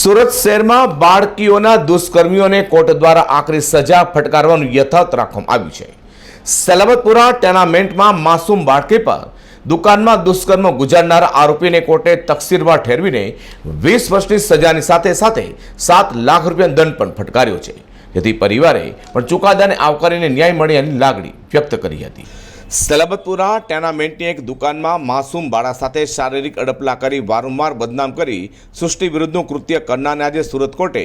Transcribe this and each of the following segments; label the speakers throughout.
Speaker 1: સુરત શહેરમાં બાળકીઓના દુષ્કર્મીઓને કોર્ટ દ્વારા આકરી સજા ફટકારવાનું યથાર્થ રાખવામાં આવ્યું છે. સલામતપુરા ટેનામેન્ટમાં માસૂમ બાળકી પર દુકાનમાં દુષ્કર્મ ગુજારનાર આરોપીને કોર્ટે તકસીરમાં ઠેરવીને વીસ વર્ષની સજાની સાથે સાથે સાત લાખ રૂપિયા દંડ પણ ફટકાર્યો છે. જેથી પરિવારે પણ ચુકાદાને આવકારીને ન્યાય મળ્યાની લાગણી વ્યક્ત કરી હતી. સલાબતપુરા ટેનામેન્ટની એક દુકાનમાં માસૂમ બાળા સાથે શારીરિક અડપલા કરી વારંવાર બદનામ કરી સૃષ્ટિ વિરુદ્ધનું કૃત્ય કરનારને આજે સુરત કોર્ટે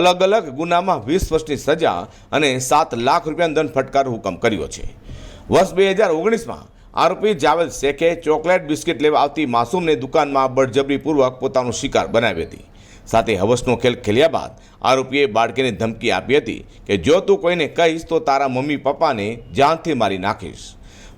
Speaker 1: અલગ અલગ ગુનામાં વીસ વર્ષની સજા અને સાત લાખ રૂપિયાનો દંડ ફટકાર હુકમ કર્યો છે. વર્ષ બે હજાર ઓગણીસમાં આરોપી જાવેદ શેખે ચોકલેટ બિસ્કિટ લેવા આવતી માસૂમને દુકાનમાં બળજબરીપૂર્વક પોતાનો શિકાર બનાવી હતી. સાથે હવસનો ખેલ ખેલ્યા બાદ આરોપીએ બાળકીને ધમકી આપી હતી કે, જો તું કોઈને કહીશ તો તારા મમ્મી પપ્પાને જાનથી મારી નાખીશ.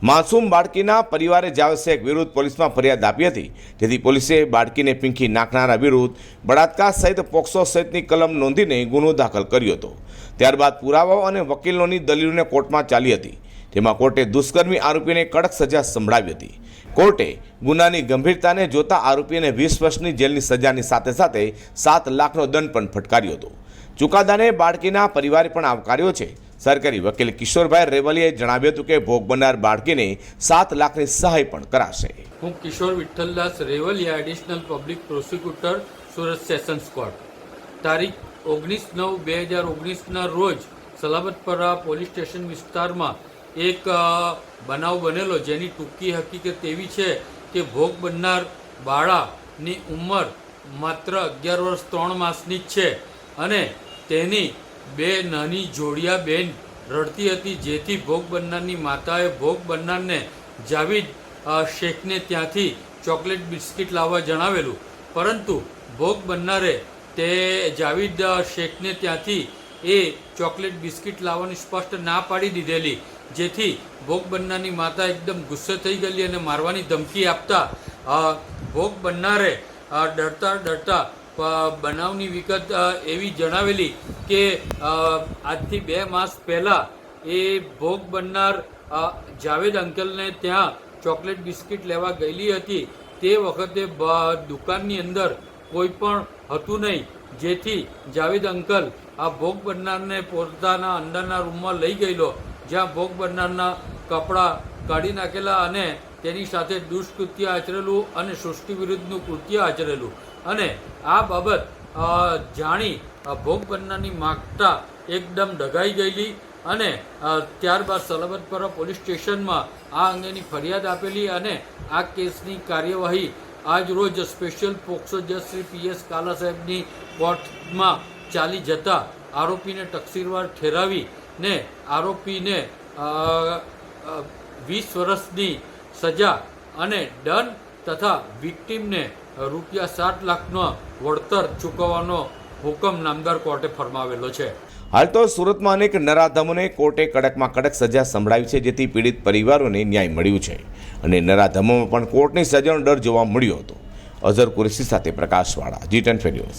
Speaker 1: માસૂમ બાળકીના પરિવારે જાવેદ વિરુદ્ધ પોલીસમાં ફરિયાદ આપી હતી. જેથી પોલીસે બાળકીને પીંખી નાખનારા વિરુદ્ધ બળાત્કાર સહિત પોક્સો સહિતની કલમ નોંધીને ગુનો દાખલ કર્યો હતો. ત્યારબાદ પુરાવાઓ અને વકીલોની દલીલોને કોર્ટમાં ચાલી હતી. જેમાં કોર્ટે દુષ્કર્મી આરોપીને કડક સજા સંભળાવી હતી. કોર્ટે ગુનાની ગંભીરતાને જોતા આરોપીને વીસ વર્ષની જેલની સજાની સાથે સાથે સાત લાખનો દંડ પણ ફટકાર્યો હતો. ચુકાદાને બાળકીના પરિવારે પણ આવકાર્યો છે. સરકારી વકીલ કિશોરભાઈ રેવલીએ જણાવ્યું હતું કે ભોગ બનનાર બાળકીને સાત લાખની સહાય પણ કરાશે.
Speaker 2: હું Kishor Vitthaldas Revaliya additional public prosecutor Surat sessions court તારીખ ઓગણીસ નવ બે હજાર ઓગણીસના રોજ સલામતપરા પોલીસ સ્ટેશન વિસ્તારમાં એક બનાવ બનેલો જેની ટૂંકી હકીકત એવી છે કે ભોગ બનનાર બાળાની ઉંમર માત્ર અગિયાર વર્ષ ત્રણ માસની જ છે અને તેની બે નાની જોડિયા બેન રડતી હતી, જેથી ભોગ બનનારની માતાએ ભોગ બનનારને જાવીદ શેખને ત્યાંથી ચોકલેટ બિસ્કિટ લાવવા જણાવેલું. પરંતુ ભોગ બનનારે તે જાવીદ શેખને ત્યાંથી એ ચોકલેટ બિસ્કિટ લાવવાની સ્પષ્ટ ના પાડી દીધેલી, જેથી ભોગ બનનારની માતા એકદમ ગુસ્સે થઈ ગયેલી અને મારવાની ધમકી આપતા ભોગ બનનારે ડરતા ડરતા બનાવની વિગત એવી જણાવેલી કે આજથી બે માસ પહેલાં એ ભોગ બનનાર જાવેદ અંકલને ત્યાં ચોકલેટ બિસ્કિટ લેવા ગયેલી હતી. તે વખતે દુકાનની અંદર કોઈ પણ હતું નહીં. જેથી જાવેદ અંકલ આ ભોગ બનનારને પોતાના અંદરના રૂમમાં લઈ ગયેલો. જ્યાં ભોગ બનનારના કપડાં કાઢી નાખેલા અને તેની સાથે દુષ્કૃત્ય આચરેલું અને સૃષ્ટિ વિરુદ્ધનું કૃત્ય આચરેલું. અને આ બાબત જાણી ભોગ બનનારની માગતા એકદમ ડગાઈ ગયેલી અને ત્યારબાદ સલબતપરા પોલીસ સ્ટેશનમાં આ અંગેની ફરિયાદ આપેલી અને આ કેસની કાર્યવાહી આજ રોજ સ્પેશિયલ પોક્સો જજ શ્રી પીએસ કાલા સાહેબની કોર્ટમાં ચાલી જતા આરોપીને તકસીરવાર ઠેરાવી ને આરોપીને વીસ વર્ષની સજા અને દંડ તથા વિક્ટીમને રૂપિયા સાત લાખનો વળતર ચૂકવવાનો હુકમ નામદાર કોર્ટે ફરમાવેલો છે.
Speaker 1: હાલ તો સુરતમાં અનેક નરાધમોને કોર્ટે કડકમાં કડક સજા સંભળાવી છે, જેથી પીડિત પરિવારોને ન્યાય મળ્યું છે. અને નરાધમોમાં પણ કોર્ટની સજાનો ડર જોવા મળ્યો હતો. અઝર કુરેશી સાથે પ્રકાશવાળા જી ટેન ન્યૂઝ.